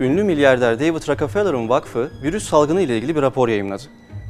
ünlü milyarder David Rockefeller'ın vakfı virüs salgını ile ilgili bir rapor yayımladı.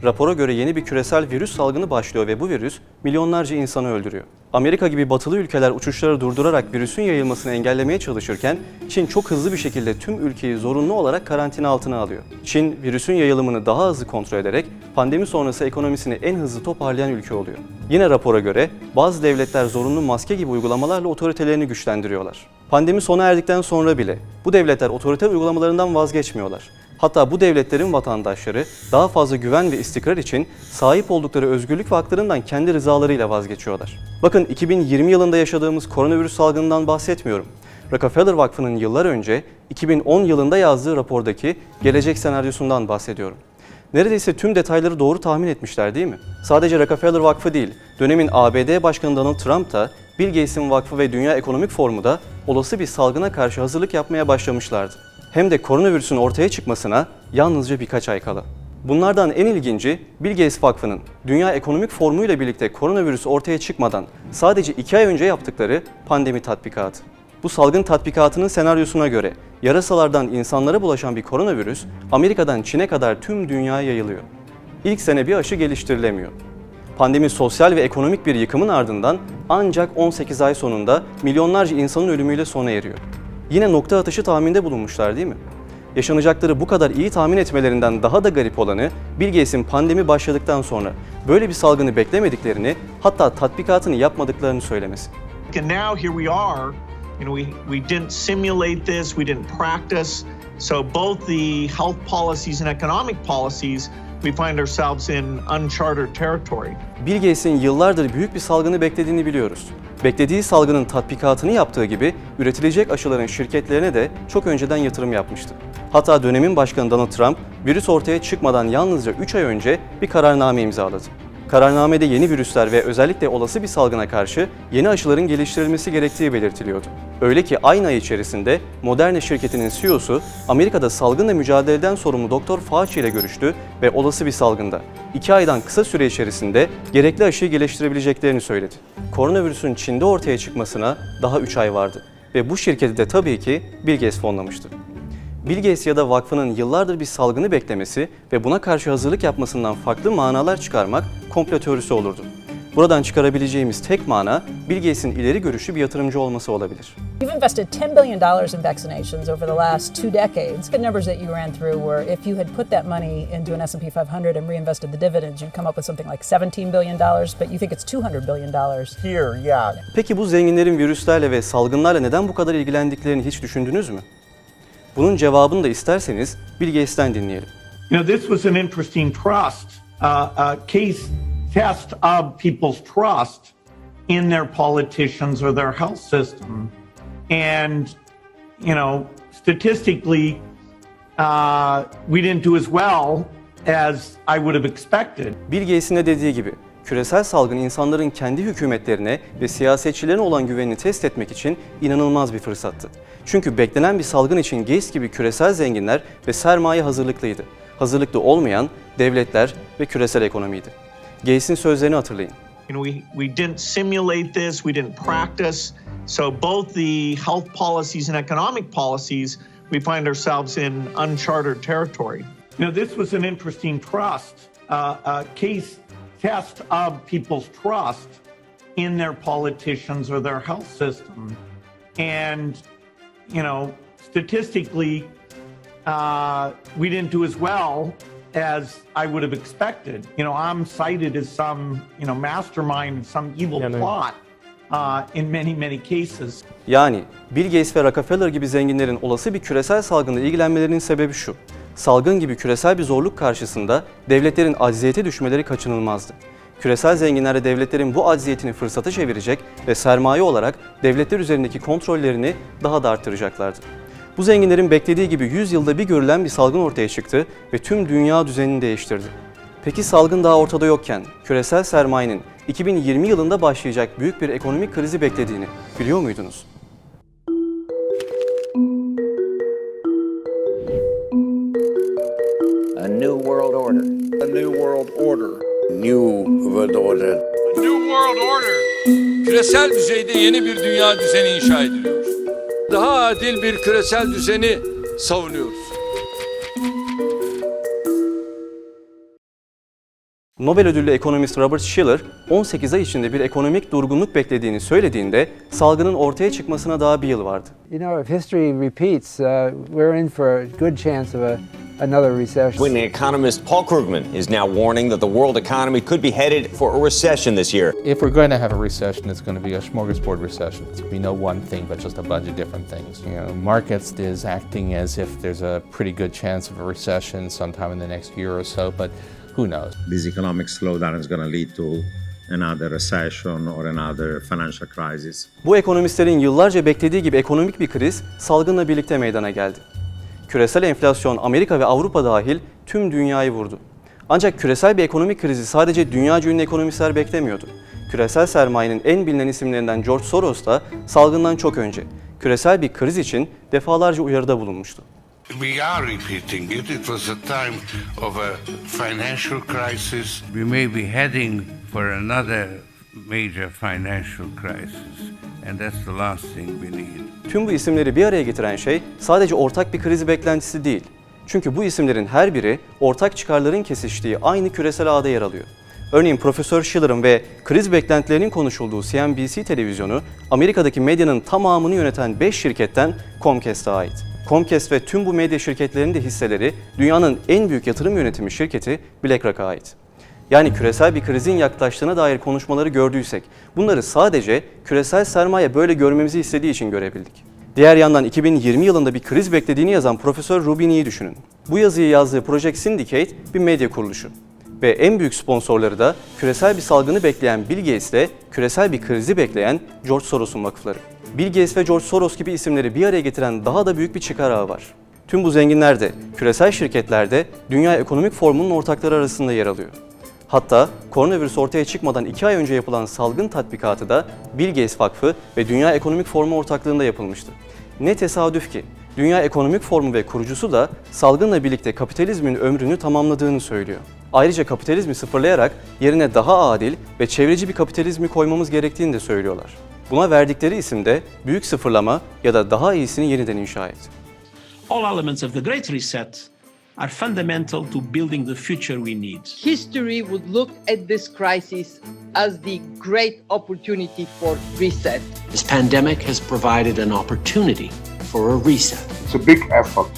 Rapora göre yeni bir küresel virüs salgını başlıyor ve bu virüs milyonlarca insanı öldürüyor. Amerika gibi batılı ülkeler uçuşları durdurarak virüsün yayılmasını engellemeye çalışırken Çin çok hızlı bir şekilde tüm ülkeyi zorunlu olarak karantina altına alıyor. Çin virüsün yayılımını daha hızlı kontrol ederek pandemi sonrası ekonomisini en hızlı toparlayan ülke oluyor. Yine rapora göre bazı devletler zorunlu maske gibi uygulamalarla otoritelerini güçlendiriyorlar. Pandemi sona erdikten sonra bile bu devletler otoriter uygulamalarından vazgeçmiyorlar. Hatta bu devletlerin vatandaşları daha fazla güven ve istikrar için sahip oldukları özgürlük ve haklarından kendi rızalarıyla vazgeçiyorlar. Bakın 2020 yılında yaşadığımız koronavirüs salgınından bahsetmiyorum. Rockefeller Vakfı'nın yıllar önce 2010 yılında yazdığı rapordaki gelecek senaryosundan bahsediyorum. Neredeyse tüm detayları doğru tahmin etmişler değil mi? Sadece Rockefeller Vakfı değil, dönemin ABD Başkanı Donald Trump da Bill Gates'in vakfı ve Dünya Ekonomik Forumu da olası bir salgına karşı hazırlık yapmaya başlamışlardı. Hem de koronavirüsün ortaya çıkmasına yalnızca birkaç ay kala. Bunlardan en ilginci Bill Gates Vakfı'nın Dünya Ekonomik Forumu ile birlikte koronavirüs ortaya çıkmadan sadece iki ay önce yaptıkları pandemi tatbikatı. Bu salgın tatbikatının senaryosuna göre yarasalardan insanlara bulaşan bir koronavirüs Amerika'dan Çin'e kadar tüm dünyaya yayılıyor. İlk sene bir aşı geliştirilemiyor. Pandemi sosyal ve ekonomik bir yıkımın ardından ancak 18 ay sonunda milyonlarca insanın ölümüyle sona eriyor. Yine nokta atışı tahminde bulunmuşlar değil mi? Yaşanacakları bu kadar iyi tahmin etmelerinden daha da garip olanı Bill Gates'in pandemi başladıktan sonra böyle bir salgını beklemediklerini hatta tatbikatını yapmadıklarını söylemesi. And now here we are. You know, we, we didn't simulate this, we didn't practice. So both the health policies and economic policies, we find ourselves in uncharted territory. Bill Gates'in yıllardır büyük bir salgını beklediğini biliyoruz. Beklediği salgının tatbikatını yaptığı gibi üretilecek aşıların şirketlerine de çok önceden yatırım yapmıştı. Hatta dönemin başkanı Donald Trump virüs ortaya çıkmadan yalnızca 3 ay önce bir kararname imzaladı. Kararnamede yeni virüsler ve özellikle olası bir salgına karşı yeni aşıların geliştirilmesi gerektiği belirtiliyordu. Öyle ki aynı ay içerisinde Moderna şirketinin CEO'su Amerika'da salgınla mücadeleden sorumlu Doktor Fauci ile görüştü ve olası bir salgında 2 aydan kısa süre içerisinde gerekli aşıyı geliştirebileceklerini söyledi. Koronavirüsün Çin'de ortaya çıkmasına daha 3 ay vardı ve bu şirketi de tabii ki Bill Gates fonlamıştı. Bill Gates ya da vakfının yıllardır bir salgını beklemesi ve buna karşı hazırlık yapmasından farklı manalar çıkarmak komplo teorisi olurdu. Buradan çıkarabileceğimiz tek mana Bill ileri görüşlü bir yatırımcı olması olabilir. You've invested $10 billion in vaccinations over the last two decades. The numbers that you ran through were if you had put that money into an S&P 500 and reinvested the dividends, you'd come up with something like $17 billion, but you think it's $200 billion. Here, yeah. Peki bu zenginlerin virüslerle ve salgınlarla neden bu kadar ilgilendiklerini hiç düşündünüz mü? Bunun cevabını da isterseniz Bill Gates'ten dinleyelim. You know, this was an interesting trust, uh, uh, case test of people's trust in their politicians or their health system. And, you know, statistically, uh, we didn't do as well as I would have expected. Bill Gates'in de dediği gibi küresel salgın insanların kendi hükümetlerine ve siyasetçilerine olan güvenini test etmek için inanılmaz bir fırsattı. Çünkü beklenen bir salgın için Gates gibi küresel zenginler ve sermaye hazırlıklıydı. Hazırlıklı olmayan devletler ve küresel ekonomiydi. Gates'in sözlerini hatırlayın. You know, we, we didn't simulate this, we didn't practice. So both the health policies and economic policies, we find ourselves in uncharted territory. You know, this was an interesting trust, uh, uh, case test of people's trust in their politicians or their health system. And, you know, statistically, uh, we didn't do as well as I would have expected. You know, I'm cited as some, you know, mastermind, some evil plot uh, in many, many cases. Yani Bill Gates ve Rockefeller gibi zenginlerin olası bir küresel salgınla ilgilenmelerinin sebebi şu. Salgın gibi küresel bir zorluk karşısında devletlerin acziyete düşmeleri kaçınılmazdı. Küresel zenginler de devletlerin bu acziyetini fırsata çevirecek ve sermaye olarak devletler üzerindeki kontrollerini daha da arttıracaklardı. Bu zenginlerin beklediği gibi 100 yılda bir görülen bir salgın ortaya çıktı ve tüm dünya düzenini değiştirdi. Peki salgın daha ortada yokken küresel sermayenin 2020 yılında başlayacak büyük bir ekonomik krizi beklediğini biliyor muydunuz? New world order. A new world order. New world order. New World Order. Küresel düzeyde yeni bir dünya düzeni inşa ediliyor. Daha adil bir küresel düzeni savunuyoruz. Nobel ödüllü ekonomist Robert Shiller, 18 ay içinde bir ekonomik durgunluk beklediğini söylediğinde salgının ortaya çıkmasına daha bir yıl vardı. You know, if history repeats, uh, we're in for a good chance of a, another recession. When the economist Paul Krugman is now warning that the world economy could be headed for a recession this year. If we're going to have a recession, it's going to be a smorgasbord recession. We know one thing, but just a bunch of different things. You know, markets is acting as if there's a pretty good chance of a recession sometime in the next year or so, but who knows? This economic slowdown is going to lead to another recession or another financial crisis. Bu ekonomistlerin yıllarca beklediği gibi ekonomik bir kriz salgınla birlikte meydana geldi. Küresel enflasyon Amerika ve Avrupa dahil tüm dünyayı vurdu. Ancak küresel bir ekonomik krizi sadece dünyaca ünlü ekonomistler beklemiyordu. Küresel sermayenin en bilinen isimlerinden George Soros da salgından çok önce küresel bir kriz için defalarca uyarıda bulunmuştu. We are repeating it. It was a time of a financial crisis. We may be heading for another major financial crisis, and that's the last thing we need. Tüm bu isimleri bir araya getiren şey sadece ortak bir kriz beklentisi değil. Çünkü bu isimlerin her biri ortak çıkarların kesiştiği aynı küresel ağda yer alıyor. Örneğin Profesör Schiller'ın ve kriz beklentilerinin konuşulduğu CNBC televizyonu, Amerika'daki medyanın tamamını yöneten 5 şirketten Comcast'a ait. Comcast ve tüm bu medya şirketlerinin de hisseleri dünyanın en büyük yatırım yönetimi şirketi BlackRock'a ait. Yani küresel bir krizin yaklaştığına dair konuşmaları gördüysek, bunları sadece küresel sermaye böyle görmemizi istediği için görebildik. Diğer yandan 2020 yılında bir kriz beklediğini yazan Profesör Rubini'yi düşünün. Bu yazıyı yazdığı Project Syndicate bir medya kuruluşu. Ve en büyük sponsorları da küresel bir salgını bekleyen Bill Gates ile küresel bir krizi bekleyen George Soros'un vakıfları. Bill Gates ve George Soros gibi isimleri bir araya getiren daha da büyük bir çıkar ağı var. Tüm bu zenginler de, küresel şirketler de Dünya Ekonomik Forumu'nun ortakları arasında yer alıyor. Hatta koronavirüs ortaya çıkmadan 2 ay önce yapılan salgın tatbikatı da Bill Gates Vakfı ve Dünya Ekonomik Forumu ortaklığında yapılmıştı. Ne tesadüf ki Dünya Ekonomik Forumu ve kurucusu da salgınla birlikte kapitalizmin ömrünü tamamladığını söylüyor. Ayrıca kapitalizmi sıfırlayarak yerine daha adil ve çevreci bir kapitalizmi koymamız gerektiğini de söylüyorlar. Buna verdikleri isim de büyük sıfırlama ya da daha iyisini yeniden inşa et. All elements of the Great Reset are fundamental to building the future we need. History would look at this crisis as the great opportunity for reset. This pandemic has provided an opportunity for a reset. It's a big effort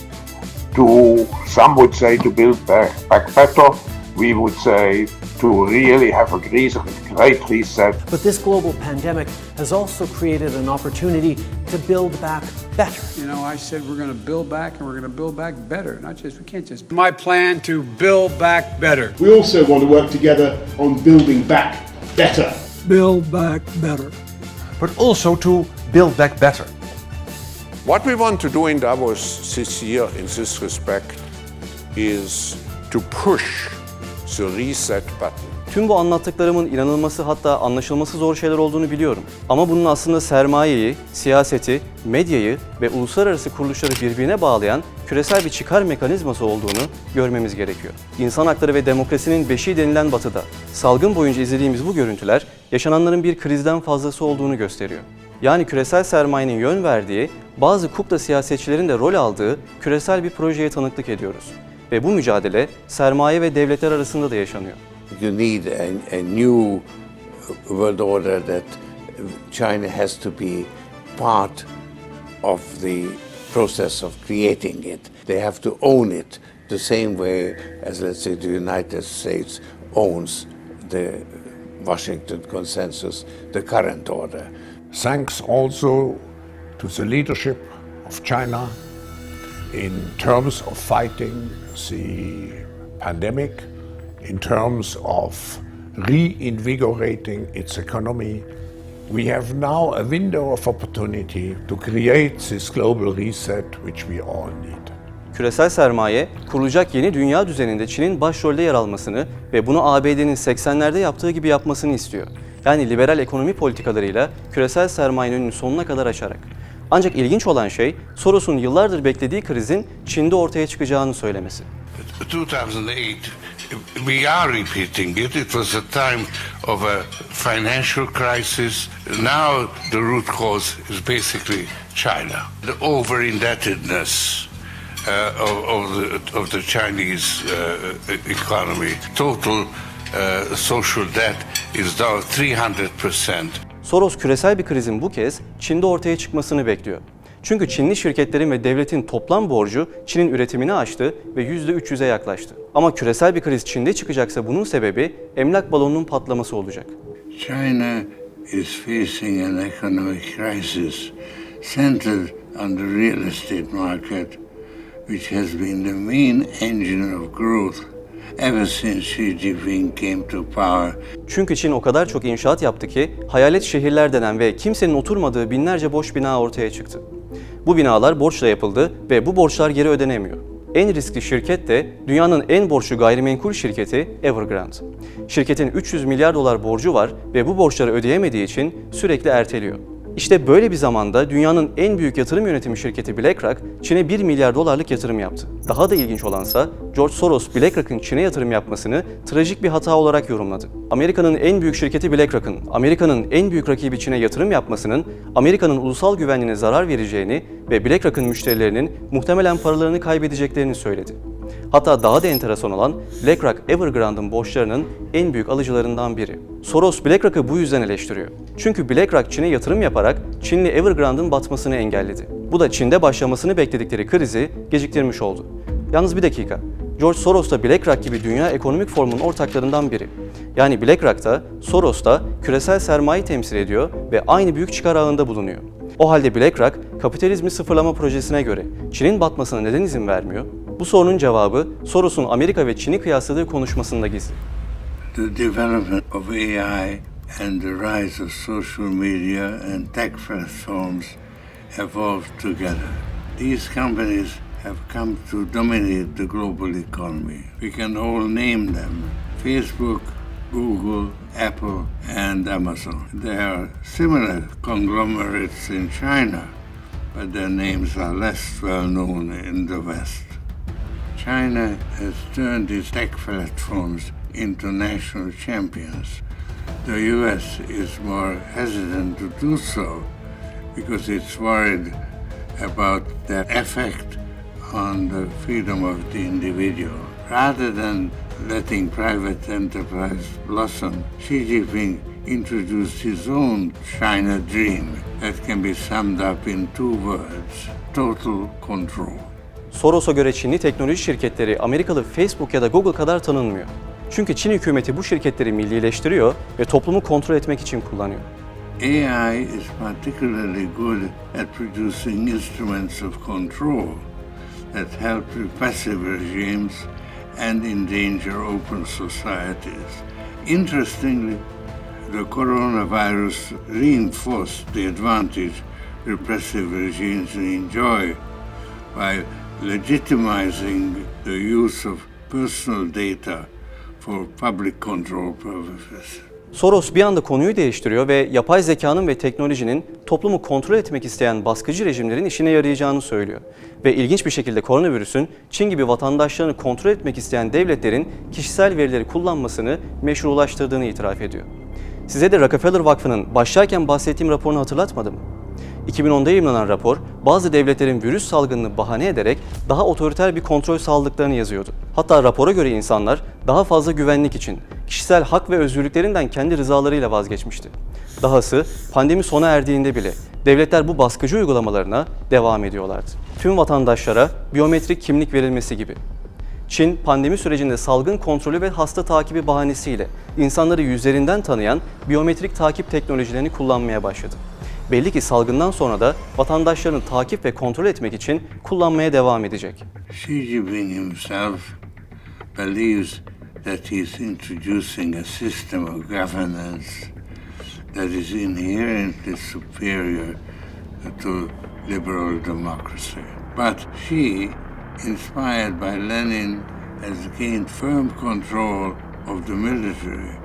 to, some would say, to build back, back better. We would say to really have a great, great reset. But this global pandemic has also created an opportunity to build back better. You know, I said we're going to build back and we're going to build back better. Not just, we can't just. My plan to build back better. We also want to work together on building back better. Build back better. But also to build back better. What we want to do in Davos this year in this respect is to push the reset button. Tüm bu anlattıklarımın inanılması hatta anlaşılması zor şeyler olduğunu biliyorum. Ama bunun aslında sermayeyi, siyaseti, medyayı ve uluslararası kuruluşları birbirine bağlayan küresel bir çıkar mekanizması olduğunu görmemiz gerekiyor. İnsan hakları ve demokrasinin beşiği denilen batıda, salgın boyunca izlediğimiz bu görüntüler yaşananların bir krizden fazlası olduğunu gösteriyor. Yani küresel sermayenin yön verdiği, bazı kukla siyasetçilerin de rol aldığı küresel bir projeye tanıklık ediyoruz. Ve bu mücadele sermaye ve devletler arasında da yaşanıyor. You need a, a new world order that China has to be part of the process of creating it. They have to own it the same way as, let's say, the United States owns the Washington Consensus, the current order. Thanks also to the leadership of China in terms of fighting the pandemic, in terms of reinvigorating its economy. We have now a window of opportunity to create this global reset which we all need. Küresel sermaye, kurulacak yeni dünya düzeninde Çin'in başrolde yer almasını ve bunu ABD'nin 80'lerde yaptığı gibi yapmasını istiyor. Yani liberal ekonomi politikalarıyla küresel sermayenin sonuna kadar açarak. Ancak ilginç olan şey Soros'un yıllardır beklediği krizin Çin'de ortaya çıkacağını söylemesi. 2008, we are repeating it. It was a time of a financial crisis. Now the root cause is basically China. The over indebtedness, uh, of, of, the, of the Chinese uh, economy. Total uh, social debt is down 300%. Soros küresel bir krizin bu kez Çin'de ortaya çıkmasını bekliyor. Çünkü Çinli şirketlerin ve devletin toplam borcu Çin'in üretimini aştı ve %300'e yaklaştı. Ama küresel bir kriz Çin'de çıkacaksa bunun sebebi emlak balonunun patlaması olacak. China is facing an economic crisis centered on the real estate market, which has been the main engine of growth ever since Xi Jinping came to power. Çünkü Çin o kadar çok inşaat yaptı ki hayalet şehirler denen ve kimsenin oturmadığı binlerce boş bina ortaya çıktı. Bu binalar borçla yapıldı ve bu borçlar geri ödenemiyor. En riskli şirket de dünyanın en borçlu gayrimenkul şirketi Evergrande. Şirketin 300 milyar dolar borcu var ve bu borçları ödeyemediği için sürekli erteliyor. İşte böyle bir zamanda dünyanın en büyük yatırım yönetimi şirketi BlackRock Çin'e 1 milyar dolarlık yatırım yaptı. Daha da ilginç olansa George Soros BlackRock'ın Çin'e yatırım yapmasını trajik bir hata olarak yorumladı. Amerika'nın en büyük şirketi BlackRock'ın Amerika'nın en büyük rakibi Çin'e yatırım yapmasının Amerika'nın ulusal güvenliğine zarar vereceğini ve BlackRock'ın müşterilerinin muhtemelen paralarını kaybedeceklerini söyledi. Hatta daha da enteresan olan BlackRock Evergrande'ın borçlarının en büyük alıcılarından biri. Soros BlackRock'ı bu yüzden eleştiriyor. Çünkü BlackRock Çin'e yatırım yaparak Çinli Evergrande'ın batmasını engelledi. Bu da Çin'de başlamasını bekledikleri krizi geciktirmiş oldu. Yalnız bir dakika. George Soros da BlackRock gibi Dünya Ekonomik Forumu'nun ortaklarından biri. Yani BlackRock da Soros da küresel sermaye temsil ediyor ve aynı büyük çıkar ağında bulunuyor. O halde BlackRock, kapitalizmi sıfırlama projesine göre Çin'in batmasına neden izin vermiyor? Bu sorunun cevabı Soros'un Amerika ve Çin'i kıyasladığı konuşmasında gizli. The development of AI and the rise of social media and tech platforms evolved together. These companies have come to dominate the global economy. We can all name them Facebook, Google, Apple, and Amazon. There are similar conglomerates in China, but their names are less well known in the West. China has turned its tech platforms into national champions. The US is more hesitant to do so because it's worried about their effect on the freedom of the individual. Rather than letting private enterprise blossom, Xi Jinping introduced his own China dream that can be summed up in two words total control. Soros'a göre Çinli teknoloji şirketleri Amerikalı Facebook ya da Google kadar tanınmıyor. Çünkü Çin hükümeti bu şirketleri millileştiriyor ve toplumu kontrol etmek için kullanıyor. AI is particularly good at producing instruments of control that help repressive regimes and endanger open societies. Interestingly, the coronavirus reinforced the advantage repressive regimes enjoy by legitimizing the use of personal data for public control purposes. Soros bir anda konuyu değiştiriyor ve yapay zekanın ve teknolojinin toplumu kontrol etmek isteyen baskıcı rejimlerin işine yarayacağını söylüyor. Ve ilginç bir şekilde koronavirüsün Çin gibi vatandaşlarını kontrol etmek isteyen devletlerin kişisel verileri kullanmasını meşrulaştırdığını itiraf ediyor. Size de Rockefeller Vakfı'nın başlarken bahsettiğim raporunu hatırlatmadı mı? 2010'da yayımlanan rapor, bazı devletlerin virüs salgınını bahane ederek daha otoriter bir kontrol sağladıklarını yazıyordu. Hatta rapora göre insanlar daha fazla güvenlik için kişisel hak ve özgürlüklerinden kendi rızalarıyla vazgeçmişti. Dahası pandemi sona erdiğinde bile devletler bu baskıcı uygulamalarına devam ediyorlardı. Tüm vatandaşlara biyometrik kimlik verilmesi gibi. Çin, pandemi sürecinde salgın kontrolü ve hasta takibi bahanesiyle insanları yüzlerinden tanıyan biyometrik takip teknolojilerini kullanmaya başladı. Belli ki salgından sonra da vatandaşlarını takip ve kontrol etmek için kullanmaya devam edecek. Xi Jinping himself believes that he's introducing a system of governance that is inherently superior to liberal democracy. But Xi, inspired by Lenin, has gained firm control of the military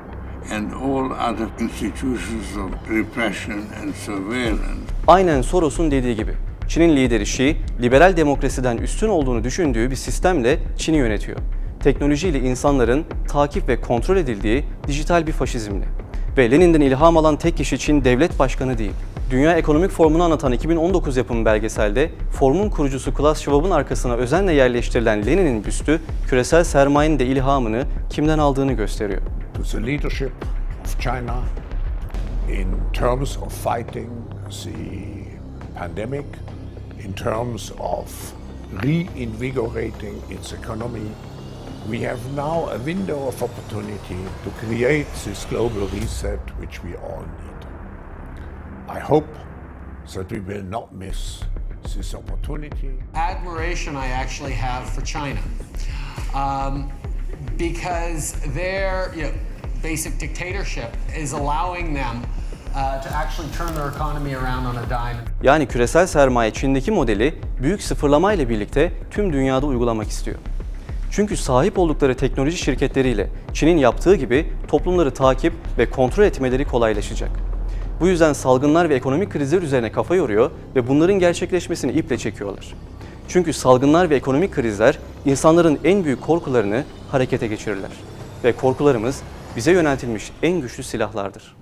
and all other institutions of repression and surveillance. Aynen Soros'un dediği gibi. Çin'in lideri Xi, liberal demokrasiden üstün olduğunu düşündüğü bir sistemle Çin'i yönetiyor. Teknolojiyle insanların takip ve kontrol edildiği dijital bir faşizmle. Ve Lenin'den ilham alan tek kişi Çin devlet başkanı değil. Dünya Ekonomik Formu'nu anlatan 2019 yapımı belgeselde formun kurucusu Klaus Schwab'ın arkasına özenle yerleştirilen Lenin'in büstü küresel sermayenin de ilhamını kimden aldığını gösteriyor. The leadership of China in terms of fighting the pandemic, in terms of reinvigorating its economy. We have now a window of opportunity to create this global reset which we all need. I hope that we will not miss this opportunity. admiration I actually have for China um, because their you know, basic dictatorship is allowing them. Yani küresel sermaye Çin'deki modeli büyük sıfırlama ile birlikte tüm dünyada uygulamak istiyor. Çünkü sahip oldukları teknoloji şirketleriyle Çin'in yaptığı gibi toplumları takip ve kontrol etmeleri kolaylaşacak. Bu yüzden salgınlar ve ekonomik krizler üzerine kafa yoruyor ve bunların gerçekleşmesini iple çekiyorlar. Çünkü salgınlar ve ekonomik krizler insanların en büyük korkularını harekete geçirirler. Ve korkularımız bize yöneltilmiş en güçlü silahlardır.